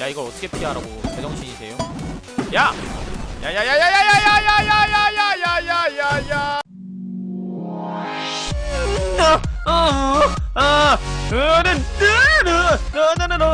야 이걸 어떻게 피하라고 제정신이세요? 야! 야야야야야야야야야야야야야야야 아! 아! 으르 으르 으르르르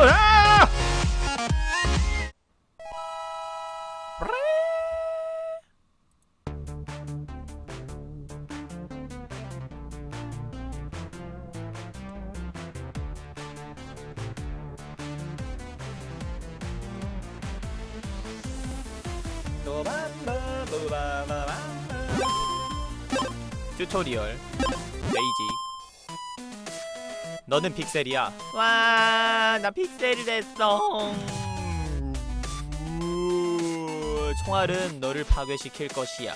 튜토리얼. 레이지. 너는 픽셀이야. 와나 픽셀이 됐어. 우, 총알은 너를 파괴시킬 것이야.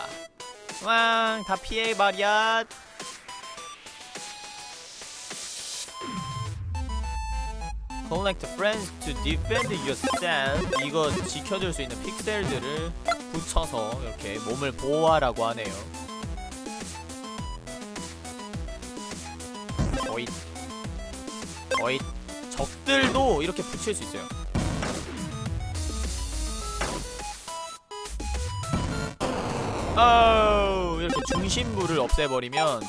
왕다 피해 말이야. Collect friends to defend yourself. 이거 지켜줄 수 있는 픽셀들을 붙여서 이렇게 몸을 보호하라고 하네요. 어잇 어잇 적들도 이렇게 붙일 수 있어요. 아우 이렇게 중심부를 없애버리면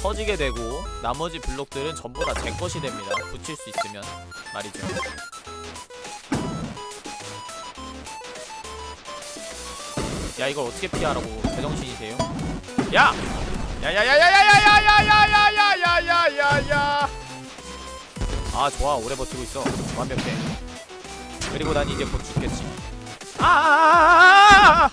터지게 되고 나머지 블록들은 전부 다 제 것이 됩니다. 붙일 수 있으면 말이죠 야 이걸 어떻게 피하라고 제정신이세요? 야! 야야야야야야야야야야야야야야야 아 좋아 오래 버티고 있어 완벽해 그리고 난 이제 곧 죽겠지 아아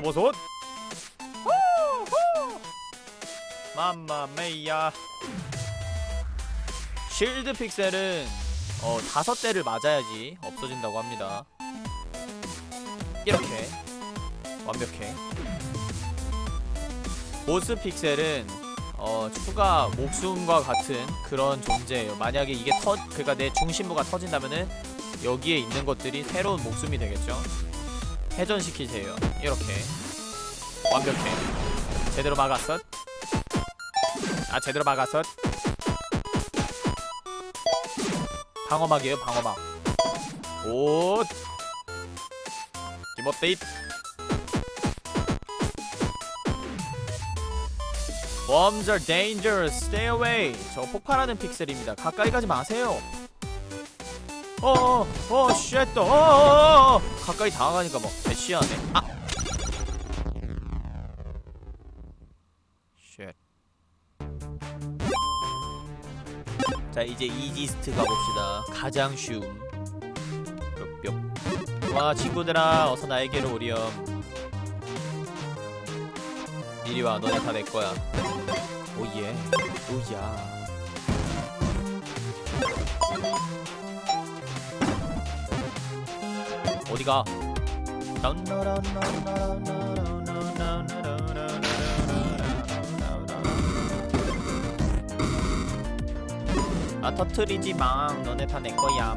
보소 맘마메이야. 실드 픽셀은 어 다섯 대를 맞아야지 없어진다고 합니다. 이렇게 완벽해. 보스 픽셀은 어 추가 목숨과 같은 그런 존재예요. 만약에 이게 터 그러니까 내 중심부가 터진다면은 여기에 있는 것들이 새로운 목숨이 되겠죠? 회전시키세요. 이렇게 완벽해. 제대로 막았어 아 제대로 막았어 방어막이에요 방어막 오 디모데이트 Bombs are dangerous. Stay away. 저 폭발하는 픽셀입니다. 가까이 가지 마세요. 어어 어 쉣. 어, 어, 어 가까이 다가가니까 막 대시하네. 아. 자 이제 이지스트 가봅시다. 가장 쉬움. 뿅뿅. 와 친구들아 어서 나에게로 오렴. 이리 와 너네 다 내 거야. 오예 오야. 어디가? 아 터트리지 마. 너네 다 내 거야.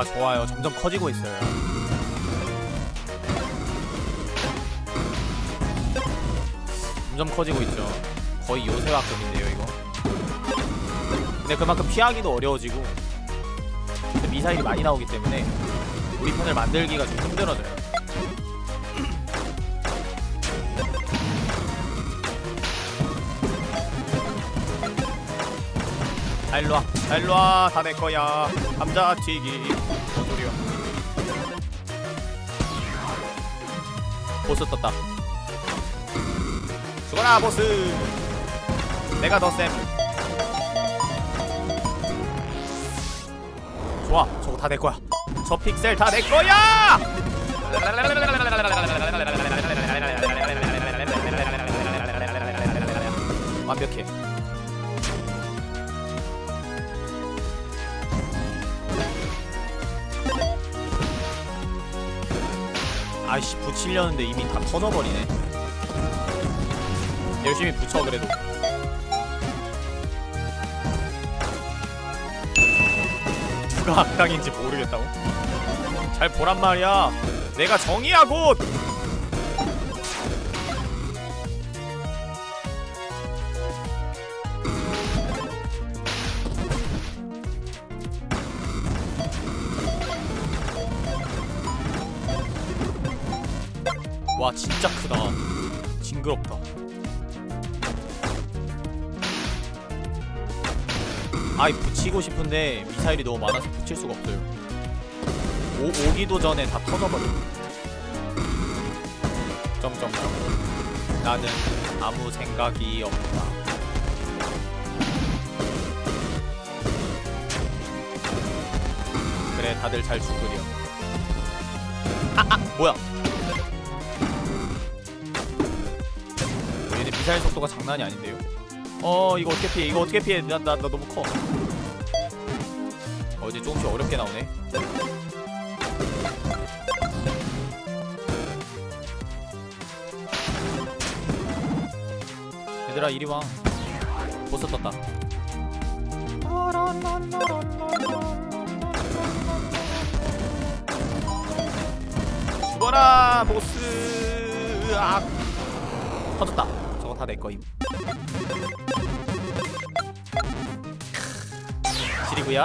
아 좋아요. 점점 커지고 있어요. 점점 커지고 있죠. 거의 요새화급인데요 이거. 근데 그만큼 피하기도 어려워지고 미사일이 많이 나오기 때문에 우리 편을 만들기가 좀 힘들어져요. 아 일로와 아 일로와. 다 내거야. 감자튀김. 뭔 소리야? 보스 떴다. 죽어라 보스. 내가 더쌤. 좋아 저거 다 내 거야. 저 픽셀 다 내 거야! 완벽해 아이씨 붙이려는데 이미 다 터져버리네. 열심히 붙여 그래도. 누가 악당인지 모르겠다고? 잘 보란 말이야. 내가 정의야 곧 와 진짜 크다. 징그럽다. 아이 붙이고 싶은데 미사일이 너무 많아서 붙일 수가 없어요. 오, 오기도 전에 다 터져버려. 점점점. 나는 아무 생각이 없다. 그래 다들 잘 죽으려 아, 아 뭐야 미사일 속도가 장난이 아닌데요? 어 이거 어떻게 피해 이거 어떻게 피해? 나, 나, 나 너무 커. 어, 이제 조금씩 어렵게 나오네. 얘들아 이리와. 보스 떴다. 죽어라 보스. 아 터졌다 내 거임. 지리구야?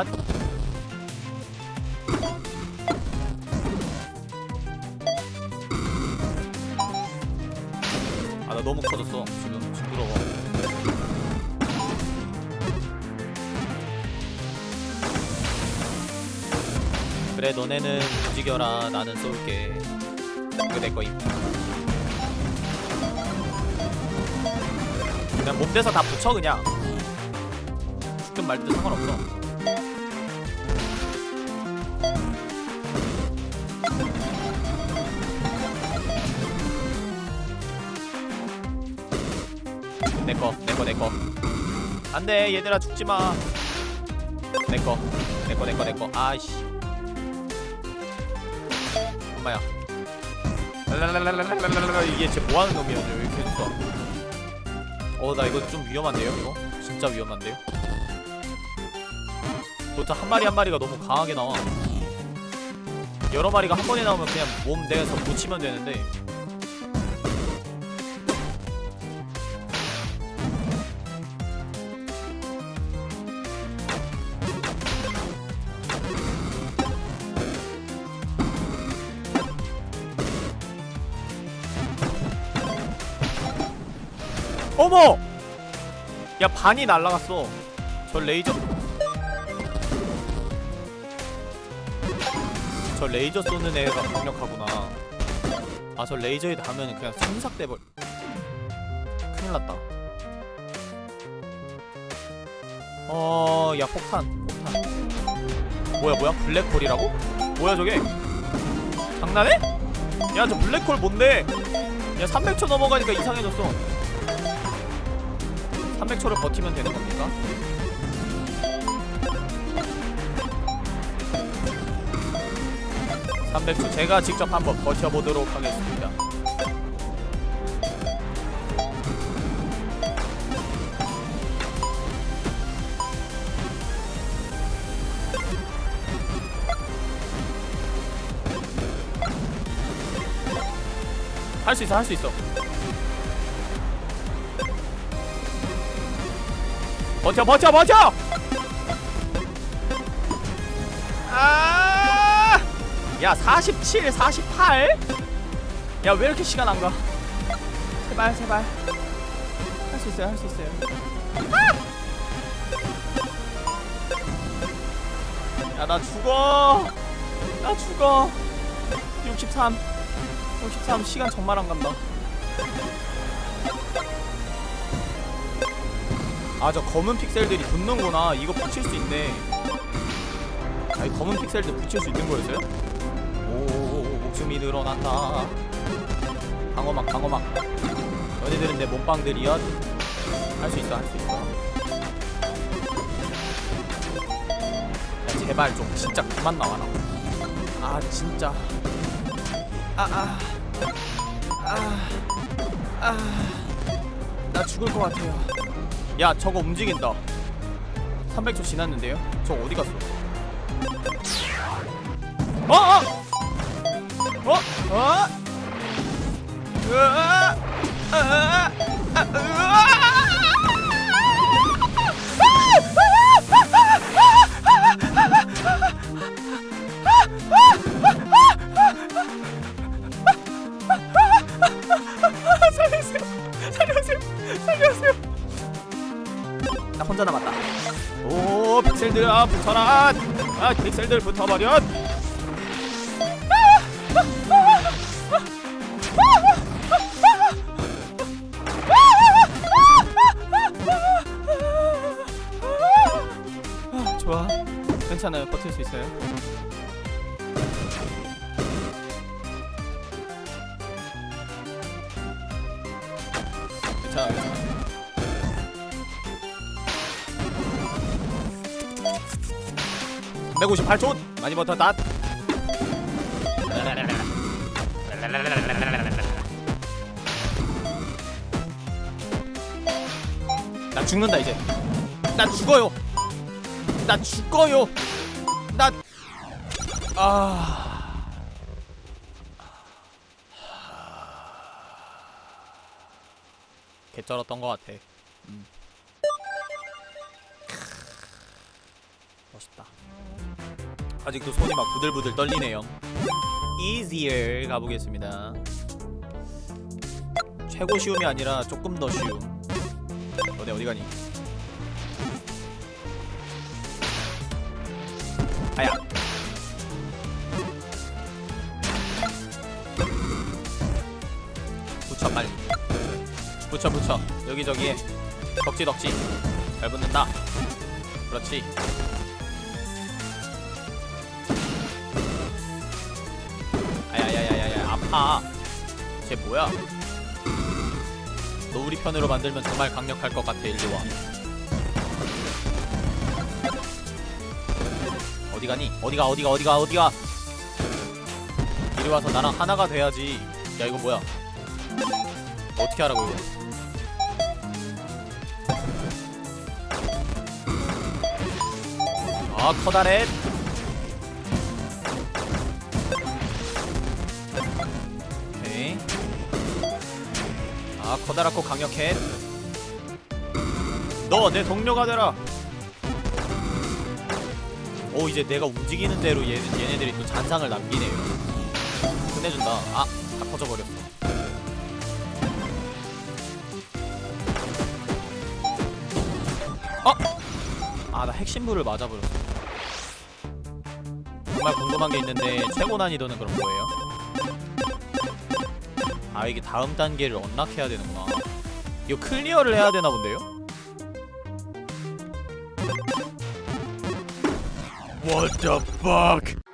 아나 너무 커졌어. 지금 징그러워. 그래 너네는 움직여라. 나는 쏠게. 이거 내 거임 그냥 몸대서 다 붙여 그냥. 죽든 말든 상관없어. 내꺼 내꺼 내꺼 안돼 얘들아 죽지마. 내꺼 내꺼 내꺼 내꺼 아이씨. 엄마야. 랄랄랄랄랄랄랄 이게 쟤 뭐하는 놈이야 왜 이렇게 죽어 어나 이거 좀 위험한데요 이거? 진짜 위험한데요? 도대체 한 마리 한 마리가 너무 강하게 나와. 여러 마리가 한 번에 나오면 그냥 몸 내서 붙이면 되는데 어머! 야 반이 날라갔어. 저 레이저. 저 레이저 쏘는 애가 강력하구나. 아 저 레이저에 닿으면 그냥 생삭돼버 큰일 났다. 어야 폭탄 폭탄. 뭐야 뭐야? 블랙홀이라고? 뭐야 저게? 장난해? 야 저 블랙홀 뭔데? 야 300초 넘어가니까 이상해졌어 300초를 버티면 되는 겁니까? (300초) 제가 직접 한번 버텨보도록 하겠습니다 할 수 있어 할 수 있어 버텨 버텨 버텨 아! 야 47, 48? 야 왜 이렇게 시간 안 가? 제발 제발 할 수 있어요 할 수 있어요 아! 야나 죽어 나 죽어 63 63 시간 정말 안 간다 아 저 검은 픽셀들이 붙는구나. 이거 붙일 수 있네. 아 아니 검은 픽셀도 붙일 수 있는 거였어요? 오 목숨이 늘어난다. 방어막 방어막. 너네들은 내 몸빵들이야? 할 수 있어 할 수 있어. 야 제발 좀 진짜 그만 나와라. 아 진짜. 아아 아아나 죽을 것 같아요 야 저거 움직인다 300초 지났는데요? 저 어디 갔어? 어! 어! 어? 오 픽셀들 아 붙어라. 아 픽셀들 붙어버려. 아, 좋아. 괜찮아요. 버틸 수 있어요 158초. 많이 버텼다. 나 죽는다 이제. 나 죽어요. 나 죽어요. 나 아. 개쩔었던 것 같아. 음. 아직도 손이 막 부들부들 떨리네요. easier 가보겠습니다. 최고 쉬움이 아니라 조금 더 쉬움. 너네 어디 가니? 아야. 붙여 빨리. 붙여 붙여. 여기 저기에 덕지 덕지. 잘 붙는다. 그렇지. 아야야야야야 아파 쟤 뭐야? 너 우리 편으로 만들면 정말 강력할 것 같아 일리 와. 어디 가니? 어디가 어디가 어디가 어디가? 이리 와서 나랑 하나가 돼야지. 야 이거 뭐야? 어떻게 하라고 이거? 아 커다렛 커다랗고 강력해. 너 내 동료가 되라. 오 이제 내가 움직이는 대로 얘, 얘네들이 또 잔상을 남기네요. 끝내준다. 아, 다 터져버렸어. 어? 아, 나 핵심부를 맞아버렸어. 정말 궁금한 게 있는데 최고 난이도는 그럼 뭐예요? 아 이게 다음 단계를 언락해야 되는구나 이거 클리어를 해야 되나 본데요? What?